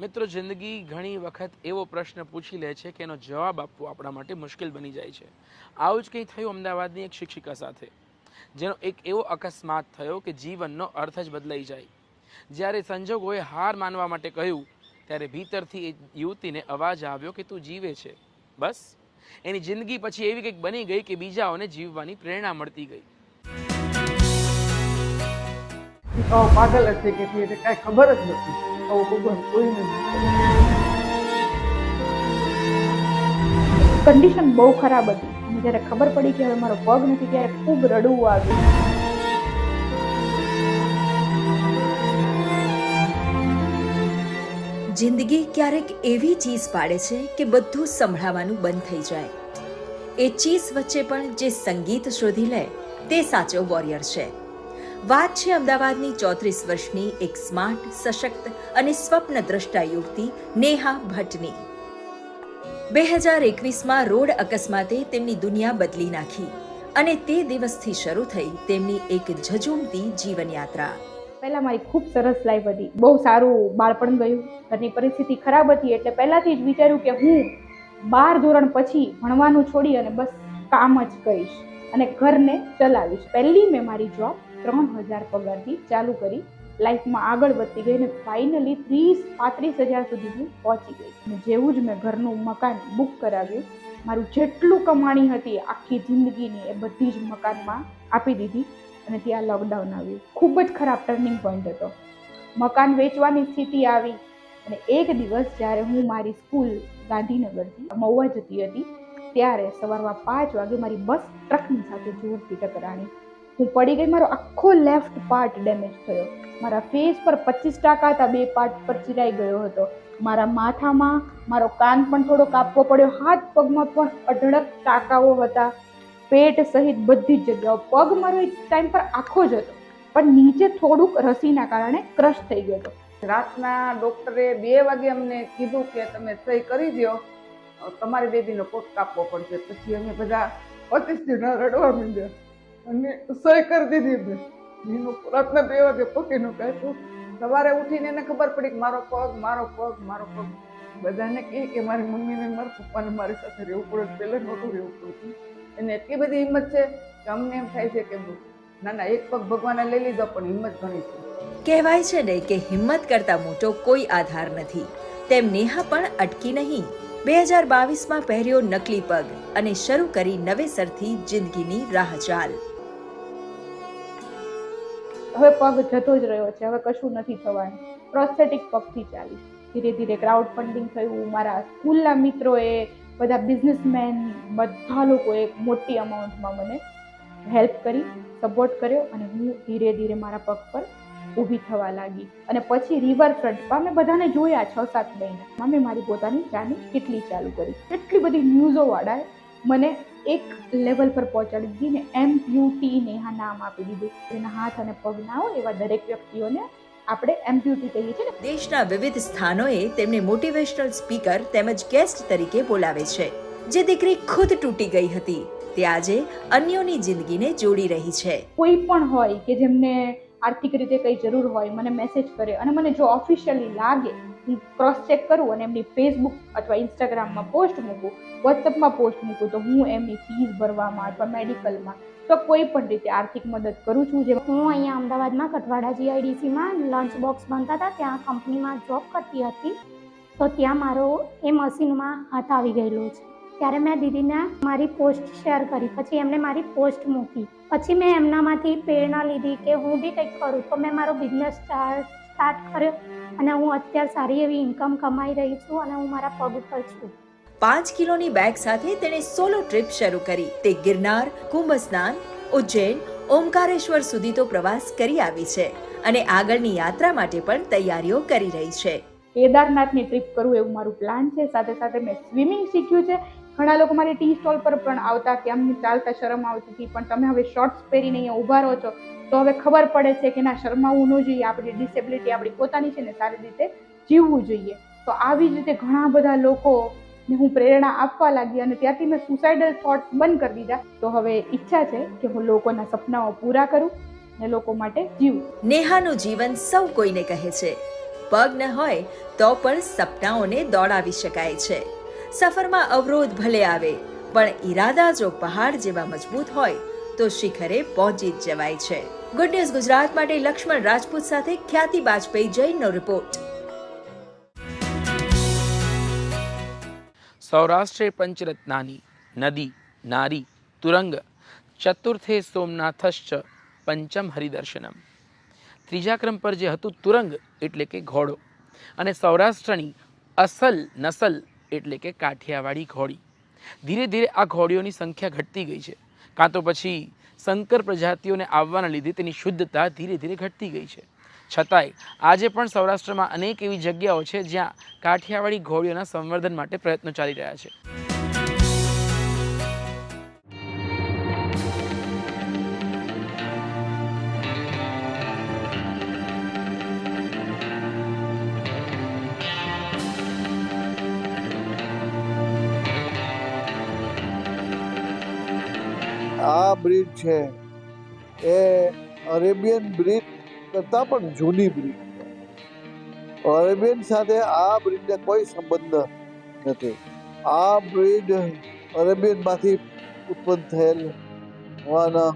મિત્રો જિંદગી ઘણી વખત એવો પ્રશ્ન પૂછી લે છે કે એનો જવાબ આપવો આપણા માટે મુશ્કેલ બની જાય છે. આવું જ કંઈ થયું અમદાવાદની એક શિક્ષિકા સાથે, જેનો એક એવો અકસ્માત થયો કે જીવનનો અર્થ જ બદલાઈ જાય. જ્યારે સંજોગોએ હાર માનવા માટે કહ્યું, ત્યારે ભીતરથી એ યુવતીને અવાજ આવ્યો કે તું જીવે છે, બસ. એની જિંદગી પછી એવી કંઈક બની ગઈ કે બીજાઓને જીવવાની પ્રેરણા મળતી ગઈ. પાગલ જ થઈ ગઈ ખબર જ નથી. આવું ભગવાન કોઈને બહુ ખરાબ હતી. અને જ્યારે ખબર પડી કે હવે મારો પગ નથી, ત્યારે ખૂબ રડવું આવ્યું. જિંદગી ક્યારેક એવી ચીઝ પાડે છે કે બધું સંભળાવાનું બંધ થઈ જાય. એ ચીઝ વચ્ચે પણ જે સંગીત શોધી લે, તે સાચો વોરિયર છે. વાત છે અમદાવાદની ચોત્રીસ વર્ષની એક સ્માર્ટ, સશક્ત અને સ્વપ્ન દ્રષ્ટા યુવતી નેહા ભટ્ટની. બે હજાર એકવીસમાં રોડ અકસ્માતે તેમની દુનિયા બદલી નાખી અને તે દિવસથી શરૂ થઈ તેમની એક ઝઝૂમતી જીવનયાત્રા. પહેલાં મારી ખૂબ સરસ લાઈફ હતી. બહુ સારું બાળપણ ગયું. ઘરની પરિસ્થિતિ ખરાબ હતી એટલે પહેલાથી જ વિચાર્યું કે હું બાર ધોરણ પછી ભણવાનું છોડી અને બસ કામ જ કરીશ અને ઘરને ચલાવીશ. પહેલી મેં મારી જોબ ત્રણ હજાર પગારથી ચાલુ કરી લાઈફમાં આગળ વધતી ગઈ અને ફાઇનલી ત્રીસ, પાંત્રીસ હજાર સુધી હું પહોંચી ગઈ. અને જેવું જ મેં ઘરનું મકાન બુક કરાવ્યું, મારું જેટલું કમાણી હતી, આખી જિંદગીની એ બધી જ મકાનમાં આપી દીધી અને ત્યાં લોકડાઉન આવ્યું. ખૂબ જ ખરાબ ટર્નિંગ પોઈન્ટ હતો. મકાન વેચવાની સ્થિતિ આવી અને એક દિવસ જ્યારે હું મારી સ્કૂલ ગાંધીનગરથી મહુવા જતી હતી, ત્યારે સવારમાં પાંચ વાગે મારી બસ ટ્રકની સાથે જોરથી ટકરાણી. હું પડી ગઈ, મારો આખો લેફ્ટ પાર્ટ ડેમેજ થયો. મારા ફેસ પર પચીસ ટકા હતા, બે પાર્ટ પર ચિરાઈ ગયો હતો. મારા માથામાં, મારો કાન પણ થોડો કાપવો પડ્યો, હાથ પગમાં પણ અઢળક ટાંકાઓ હતા. પેટ સહિત બધી જ જગ્યાઓ, પગ મારો એક ટાઈમ પર આખો જ હતો. પણ નીચે થોડુંક રસીના કારણે ક્રશ થઈ ગયો હતો. રાતના ડોક્ટરે બે વાગે અમને કીધું કે તમે સહી કરી દો તમારે બેબીનો પોટ કાપવો પડશે. પછી અમે બધા પચીસ જણા રડવા માંડ્યા. અને સહી કરી દીધી મેં એનું રાતના બે વાગે પકીનું કાપ્યું સવારે ઉઠીને એને ખબર પડી કે મારો પગ મારો પગ મારો પગ. બધાને કહે કે મારી મમ્મીને મારા પપ્પાને મારી સાથે રહેવું પડે. પહેલાં નહોતું રહેવું પડતું. એને એટલી બધી હિંમત છે કે અમને એમ થાય છે કે ના ના એક પગ ભગવાને લઈ લીધો, પણ હિંમત ઘણી છે. કહેવાય છે ને કે હિંમત કરતા મોટો કોઈ આધાર નથી. તેમ નેહા પણ અટકી નહીં. બે હજાર બાવીસમાં પહેર્યો નકલી પગ અને શરૂ કરી નવેસરથી જિંદગીની રાહ ચાલ. હવે પગ જતો જ રહ્યો છે. હવે કશું નથી થવાનું. પ્રોસ્થેટિક પગથી ચાલી. ધીરે ધીરે ક્રાઉડ ફંડિંગ થયું. મારા સ્કૂલના મિત્રોએ, બધા બિઝનેસમેન બધા લોકોએ મોટી અમાઉન્ટમાં મને હેલ્પ કરી સપોર્ટ કર્યો અને હું ધીરે ધીરે મારા પગ પર ઊભી થવા લાગી. અને પછી રિવરફ્રન્ટમાં મેં બધાને જોયા છ સાત મહિના. મેં મારી પોતાની ચાની કેટલી ચાલુ કરી. એટલી બધી ન્યૂઝોવાળાએ મને એક લેવલ પર પહોંચાડી દીધી ને એમ ને નેહા નામ આપી દીધું. જેના હાથ અને પગ ના હોય એવા દરેક વ્યક્તિઓને આપણે એમ્પ્યુટી કહીએ છીએ દેશના વિવિધ સ્થાનોએ તેમને મોટિવેશનલ સ્પીકર તેમજ ગેસ્ટ તરીકે બોલાવે છે જે દીકરી ખુદ તૂટી ગઈ હતી. તે આજે અન્યોની જિંદગીને જોડી રહી છે. કોઈ પણ હોય કે જેમને આર્થિક રીતે કંઈ જરૂર હોય મને મેસેજ કરે અને મને જો ઓફિશિયલી લાગે ક્રોસ ચેક કરું અને એમની ફેસબુક અથવા ઇન્સ્ટાગ્રામમાં પોસ્ટ મૂકું વોટ્સઅપમાં પોસ્ટ મૂકું, તો હું એમની ફીસ ભરવામાં અથવા મેડિકલમાં, તો કોઈ પણ રીતે આર્થિક મદદ કરું છું. જે હું અહીંયા અમદાવાદમાં કઠવાડા જીઆઈડીસીમાં લંચ બોક્સ બનતા હતા, ત્યાં કંપનીમાં જોબ કરતી હતી. તો ત્યાં મારો એ મશીનમાં હાથ આવી ગયેલો છે. ત્યારે મેં દીદીને મારી પોસ્ટ શેર કરી, પછી એમને મારી પોસ્ટ મૂકી. પછી મેં એમનામાંથી પ્રેરણા લીધી કે હું બી કંઈક કરું. તો મેં મારો બિઝનેસ સ્ટાર્ટ કર્યો. અને હું અત્યારે સારી એવી ઇન્કમ કમાઈ રહી છું અને હું મારા પગ ઉપર છું. પાંચ કિલોની બેગ સાથે તેણે સોલો ટ્રીપ શરૂ કરી. તે ગિરનાર કુંભ સ્નાન ઉજ્જૈન ઓમકારેશ્વર સુધી તો પ્રવાસ કરી આવી છે અને આગળની યાત્રા માટે પણ તૈયારીઓ કરી રહી છે. કેદારનાથની ટ્રીપ કરું એવું મારું પ્લાન છે. સાથે સાથે મેં સ્વિમિંગ શીખ્યું છે. ઘણા લોકો મારી ટી સ્ટોલ પર પણ આવતા કે અમને ચાલતા શરમ આવતી હતી પણ તમે હવે શોર્ટ્સ પહેરીને અહીંયા ઊભા રહો છો, તો હવે ખબર પડે છે કે ના, શરમાવું ન જોઈએ. આપણી ડિસેબિલિટી આપણી પોતાની છે ને સારી રીતે જીવવું જોઈએ. તો આવી જ રીતે ઘણા બધા લોકો ને હું પ્રેરણા આપવા લાગી અને ત્યારથી મેં સુસાઇડલ થોટ્સ બંધ કરી દીધા. તો હવે ઈચ્છા છે કે હું લોકોના સપનાઓ પૂરા કરું ને લોકો માટે જીવું. નેહાનું જીવન સૌ કોઈને કહે છે. પગ ન હોય તો પણ સપનાઓને દોડાવી શકાય છે. સફરમાં અવરોધ ભલે આવે, પણ ઈરાદા જો પહાડ જેવા મજબૂત હોય, તો શિખરે પહોંચી જ જવાય છે. ગુડ ન્યૂઝ ગુજરાત માટે લક્ષ્મણ રાજપૂત સાથે ખ્યાતિ બાજપેયી જૈનનો રિપોર્ટ સૌરાષ્ટ્રે પંચરત્નાની નદી, નારી, તુરંગ, ચતુર્થે સોમનાથશ્ચ, પંચમ હરિદર્શનમ. ત્રીજા ક્રમ પર જે હતું તુરંગ એટલે કે ઘોડો. અને સૌરાષ્ટ્રની અસલ નસલ એટલે કે કાઠિયાવાડી ઘોડી. ધીરે ધીરે આ ઘોડીઓની સંખ્યા ઘટતી ગઈ છે. કાં તો પછી સંકર પ્રજાતિઓને આવવાના લીધે તેની શુદ્ધતા ધીરે ધીરે ઘટતી ગઈ છે. છતાંય આજે પણ સૌરાષ્ટ્રમાં અનેક એવી જગ્યાઓ છે જ્યાં કાઠિયાવાડી ઘોડીઓના સંવર્ધન માટે પ્રયત્નો ચાલી રહ્યા છે. આ બ્રિજ છે. એ અરેબિયન બ્રિજ કરતાં પણ જૂની બ્રિજ છે. અરેબિયન સાથે આ બ્રિજને કોઈ સંબંધ નથી. આ બ્રિજ અરેબિયનમાંથી ઉત્પન્ન થયેલ હોવાના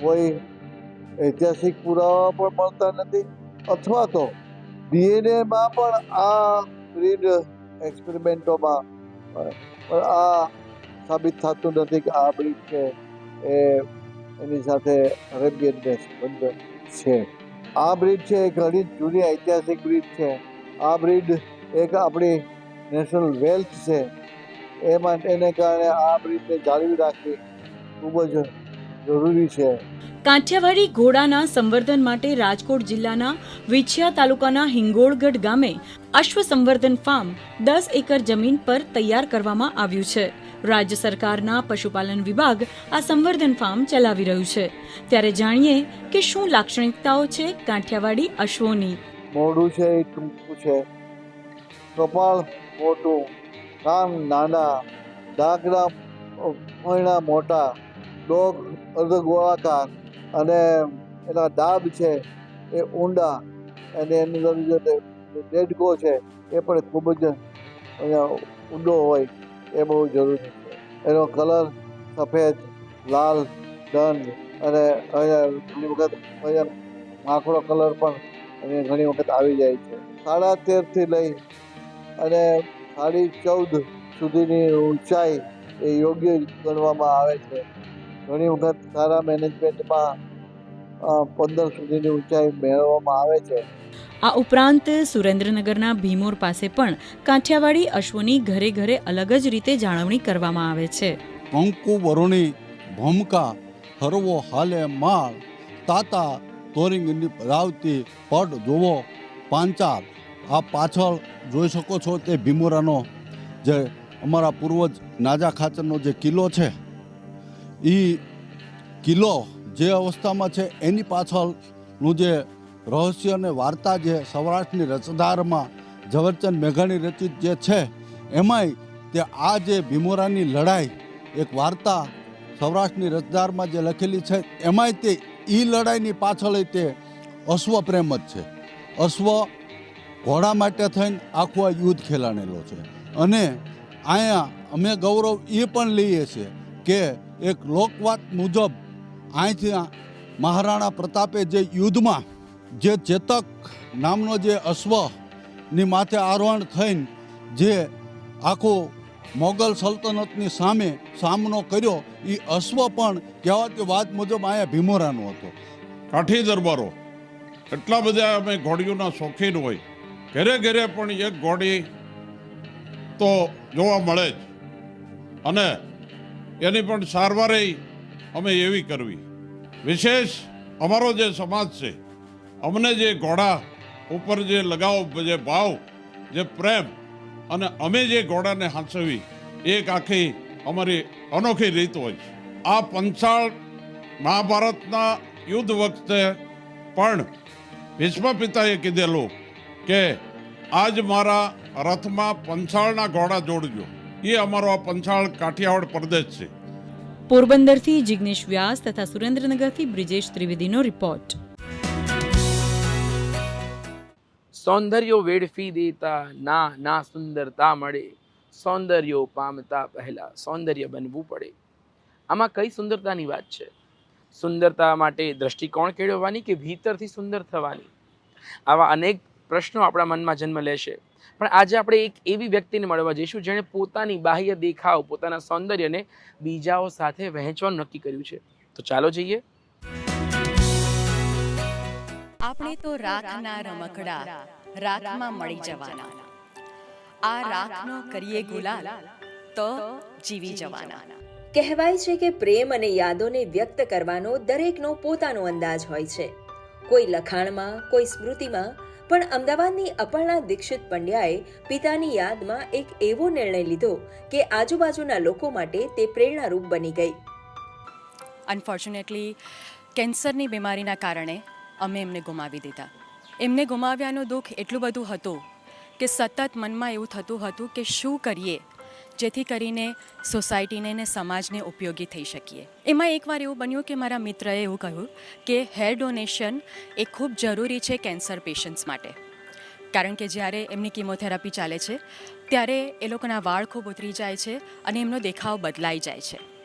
કોઈ ઐતિહાસિક પુરાવા પણ મળતા નથી. અથવા તો ડીએનએમાં પણ આ બ્રિજ એક્સપેરિમેન્ટોમાં પણ આ સાબિત થતું નથી કે આ બ્રિજ છે. એ, એની સાથે અરેબિયનને સંબંધ છે. આ બ્રિજ છે એ ઘણી જૂની ઐતિહાસિક બ્રિજ છે. આ બ્રિજ એક આપણી નેશનલ વેલ્થ છે. એ માટે એને કારણે આ બ્રિજને જાળવી રાખવી ખૂબ જ જરૂરી છે. કાઠિયાવાડી ઘોડાના સંવર્ધન માટે રાજકોટ જિલ્લાના વિછિયા તાલુકાના હિંગોળગઢ ગામે અશ્વ સંવર્ધન ફાર્મ દસ એકર જમીન પર તૈયાર કરવામાં આવ્યું છે. રાજ્ય સરકારના પશુપાલન વિભાગ આ સંવર્ધન ફાર્મ ચલાવી રહ્યું છે. ત્યારે જાણીએ કે શું લાક્ષણિકતાઓ છે કાંઠિયાવાડી અશ્વોની? મોડું છે એ ટૂંકું છે. કપાળ મોટું, કાન નાના ડાકના મહિના મોટા, ડોગ અર્ધ ગોળાકાર અને એના ડાબ છે એ ઊંડા અને એની અંદર જે ડેડકો છે એ પણ ખૂબ જ ઊંડો હોય. એ બહુ જરૂરી છે. એનો કલર સફેદ, લાલ દંડ અને અહીંયા ઘણી વખત અહીંયા માખડો કલર પણ અને ઘણી વખત આવી જાય છે. સાડા તેરથી લઈ અને સાડી ચૌદ સુધીની ઊંચાઈ એ યોગ્ય ગણવામાં આવે છે. ઘણી વખત સારા મેનેજમેન્ટમાં પંદર સુધીની ઊંચાઈ મેળવવામાં આવે છે. આ ઉપરાંત સુરેન્દ્રનગરના ભીમોર પાસે પણ કાઠિયાવાડી અશ્વની ઘરે ઘરે અલગ જ રીતે જાળવણી કરવામાં આવે છે. કંકુ વરુણી, ભૂમકા, હરવો, હાલે, માળ, તાતા, તોરિંગની રાવતી, પડ, જોવો, પાંચાળ, આ પાછળ જોઈ શકો છો તે ભીમોરાનો જે અમારા પૂર્વજ નાજા ખાચરનો જે કિલ્લો છે એ કિલ્લો જે અવસ્થામાં છે એની પાછળનું જે રહસ્ય અને વાર્તા જે સૌરાષ્ટ્રની રચદારમાં ઝવરચંદ મેઘાણી રચિત જે છે, એમાંય તે આ જે ભીમોરાની લડાઈ, એક વાર્તા સૌરાષ્ટ્રની રચદારમાં જે લખેલી છે, એમાંય તે એ લડાઈની પાછળ તે અશ્વ પ્રેમ જ છે. અશ્વ ઘોડા માટે થઈને આખું આ યુદ્ધ ખેલાણેલો છે. અને અહીંયા અમે ગૌરવ એ પણ લઈએ છીએ કે એક લોકવાત મુજબ અહીંથી મહારાણા પ્રતાપે જે યુદ્ધમાં જે ચેતક નામનો જે અશ્વની માથે આરોહણ થઈને જે આખું મોગલ સલ્તનતની સામે સામનો કર્યો એ અશ્વ પણ કહેવાતી વાત મુજબ અહીંયા ભીમોરાનો હતો. કાઠી દરબારો. એટલા બધા અમે ઘોડીઓના શોખીન હોય. ઘેરે ઘેરે પણ એક ઘોડી તો જોવા મળે જ. અને એની પણ સારવારે અમે એવી કરવી. વિશેષ અમારો જે સમાજ છે અમને જે ઘોડા ઉપર જે લગાવ, જે ભાવ, જે પ્રેમ અને અમે જે ઘોડાને હાંસવી એક આખી અમારી અનોખી રીત હોય છે. આ પંચાળ મહાભારતના યુદ્ધ વખતે પણ ભીષ્મ પિતાએ કીધેલું કે આજ મારા રથમાં પંચાળના ઘોડા જોડજો. એ અમારો આ પંચાળ કાઠિયાવાડ પ્રદેશ છે. પોરબંદરથી જિગ્નેશ વ્યાસ તથા સુરેન્દ્રનગરથી બ્રિજેશ ત્રિવેદીનો રિપોર્ટ સૌંદર્યો વેડફી દેતા, ના ના સુંદરતા મળે. સૌંદર્યો પામતા પહેલાં સૌંદર્ય બનવું પડે. આમાં કઈ સુંદરતાની વાત છે? સુંદરતા માટે દ્રષ્ટિકોણ કેળવવાની કે ભીતરથી સુંદર થવાની? આવા અનેક પ્રશ્નો આપણા મનમાં જન્મ લેશે. પણ આજે આપણે એક એવી વ્યક્તિને મળવા જઈશું જેણે પોતાની બાહ્ય દેખાવ, પોતાના સૌંદર્યને બીજાઓ સાથે વહેંચવાનું નક્કી કર્યું છે. તો ચાલો જઈએ. આપણે તો રાખના રમકડા. રાખમાં મળી જવાના. આ રાખનો કરીએ ગુલાલ તો જીવી જવાના. કહેવાય છે કે પ્રેમ અને યાદોને વ્યક્ત કરવાનો દરેકનો પોતાનો અંદાજ હોય છે. કોઈ લખાણમાં કોઈ સ્મૃતિમાં પણ અમદાવાદની અપર્ણા દીક્ષિત પંડ્યાએ પિતાની યાદમાં એક એવો નિર્ણય લીધો કે આજુબાજુના લોકો માટે તે પ્રેરણારૂપ બની ગઈ. અનફોર્ચ્યુનેટલી કેન્સરની બીમારીના કારણે અમે એમને ગુમાવી દીધા. એમને ગુમાવ્યાનું દુઃખ એટલું બધું હતું કે સતત મનમાં એવું થતું હતું કે શું કરીએ? જેથી કરીને સોસાયટીને ને સમાજને ઉપયોગી થઈ શકીએ. એમાં એકવાર એવું બન્યું કે મારા મિત્રએ એવું કહ્યું કે હેર ડોનેશન એ ખૂબ જરૂરી છે કેન્સર પેશન્ટ્સ માટે. કારણ કે જ્યારે એમની કિમોથેરાપી ચાલે છે, ત્યારે એ લોકોના વાળ ખૂબ ઉતરી જાય છે અને એમનો દેખાવ બદલાઈ જાય છે.